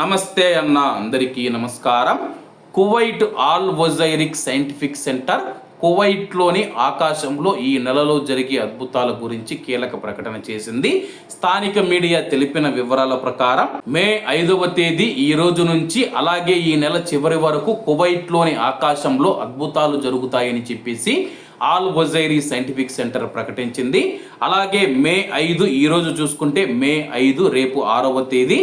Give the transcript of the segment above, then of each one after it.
నమస్తే అన్న అందరికీ నమస్కారం. కువైట్ ఆల్ వజైరిక్ సైంటిఫిక్ సెంటర్ కువైట్లోని ఆకాశంలో ఈ నెలలో జరిగే అద్భుతాల గురించి కీలక ప్రకటన చేసింది. స్థానిక మీడియా తెలిపిన వివరాల ప్రకారం మే ఐదవ తేదీ ఈ రోజు నుంచి అలాగే ఈ నెల చివరి వరకు కువైట్లోని ఆకాశంలో అద్భుతాలు జరుగుతాయని చెప్పేసి ఆల్ వజైరీ సైంటిఫిక్ సెంటర్ ప్రకటించింది. అలాగే మే ఐదు ఈరోజు చూసుకుంటే మే ఐదు రేపు ఆరవ తేదీ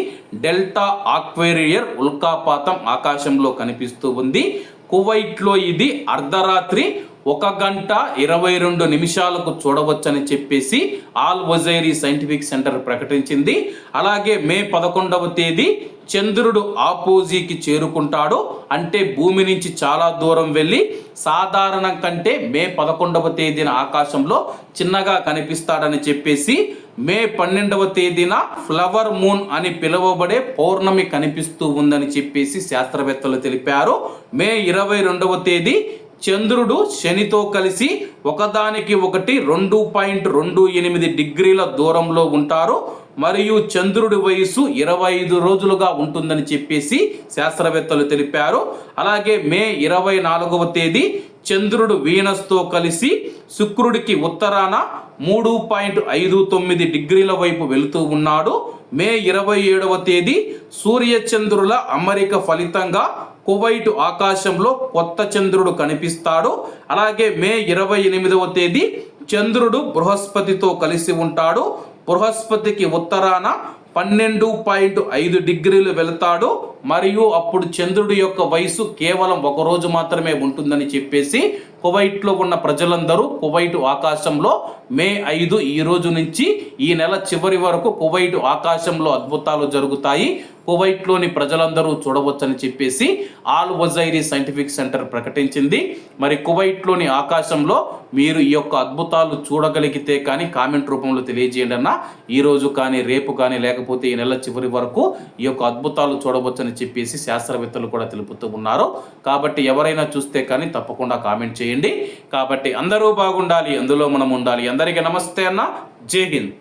డెల్టా ఆక్వేరియర్ ఉల్కాపాతం ఆకాశంలో కనిపిస్తూ ఉంది. కువైట్లో ఇది అర్ధరాత్రి ఒక గంట ఇరవై రెండు నిమిషాలకు చూడవచ్చని చెప్పేసి ఆల్ వజైరీ సైంటిఫిక్ సెంటర్ ప్రకటించింది. అలాగే మే పదకొండవ తేదీ చంద్రుడు ఆపోజికి చేరుకుంటాడు. అంటే భూమి నుంచి చాలా దూరం వెళ్ళి సాధారణం కంటే మే పదకొండవ తేదీన ఆకాశంలో చిన్నగా కనిపిస్తాడని చెప్పేసి మే పన్నెండవ తేదీన ఫ్లవర్ మూన్ అని పిలువబడే పౌర్ణమి కనిపిస్తూ ఉందని చెప్పేసి శాస్త్రవేత్తలు తెలిపారు. మే ఇరవై రెండవ తేదీ చంద్రుడు శనితో కలిసి ఒకదానికి ఒకటి రెండు పాయింట్ రెండు ఎనిమిది డిగ్రీల దూరంలో ఉంటారు. మరియు చంద్రుడి వయసు ఇరవై ఐదు రోజులుగా ఉంటుందని చెప్పేసి శాస్త్రవేత్తలు తెలిపారు. అలాగే మే ఇరవై నాలుగవ తేదీ చంద్రుడు వీనస్తో కలిసి శుక్రుడికి ఉత్తరాన మూడు పాయింట్ ఐదు తొమ్మిది డిగ్రీల వైపు వెళుతూ ఉన్నాడు. మే ఇరవై ఏడవ తేదీ సూర్యచంద్రుల అమరిక ఫలితంగా కువైట్ ఆకాశంలో కొత్త చంద్రుడు కనిపిస్తాడు. అలాగే మే ఇరవై ఎనిమిదవ తేదీ చంద్రుడు బృహస్పతితో కలిసి ఉంటాడు. బృహస్పతికి ఉత్తరాన పన్నెండు పాయింట్ ఐదు డిగ్రీలు వెళతాడు. మరియు అప్పుడు చంద్రుడి యొక్క వయసు కేవలం ఒక రోజు మాత్రమే ఉంటుందని చెప్పేసి కువైట్లో ఉన్న ప్రజలందరూ కువైట్ ఆకాశంలో మే ఐదు ఈ రోజు నుంచి ఈ నెల చివరి వరకు కువైట్ ఆకాశంలో అద్భుతాలు జరుగుతాయి. కువైట్లోని ప్రజలందరూ చూడవచ్చని చెప్పేసి ఆల్ వజైరీ సైంటిఫిక్ సెంటర్ ప్రకటించింది. మరి కువైట్లోని ఆకాశంలో మీరు ఈ యొక్క అద్భుతాలు చూడగలిగితే కానీ కామెంట్ రూపంలో తెలియజేయండి అన్న. ఈ రోజు కానీ రేపు కానీ లేక లేకపోతే ఈ నెల చివరి వరకు ఈ యొక్క అద్భుతాలు చూడవచ్చని చెప్పేసి శాస్త్రవేత్తలు కూడా తెలుపుతూ ఉన్నారు. కాబట్టి ఎవరైనా చూస్తే కానీ తప్పకుండా కామెంట్ చేయండి. కాబట్టి అందరూ బాగుండాలి అందులో మనం ఉండాలి. అందరికీ నమస్తే అన్న. జై హింద్.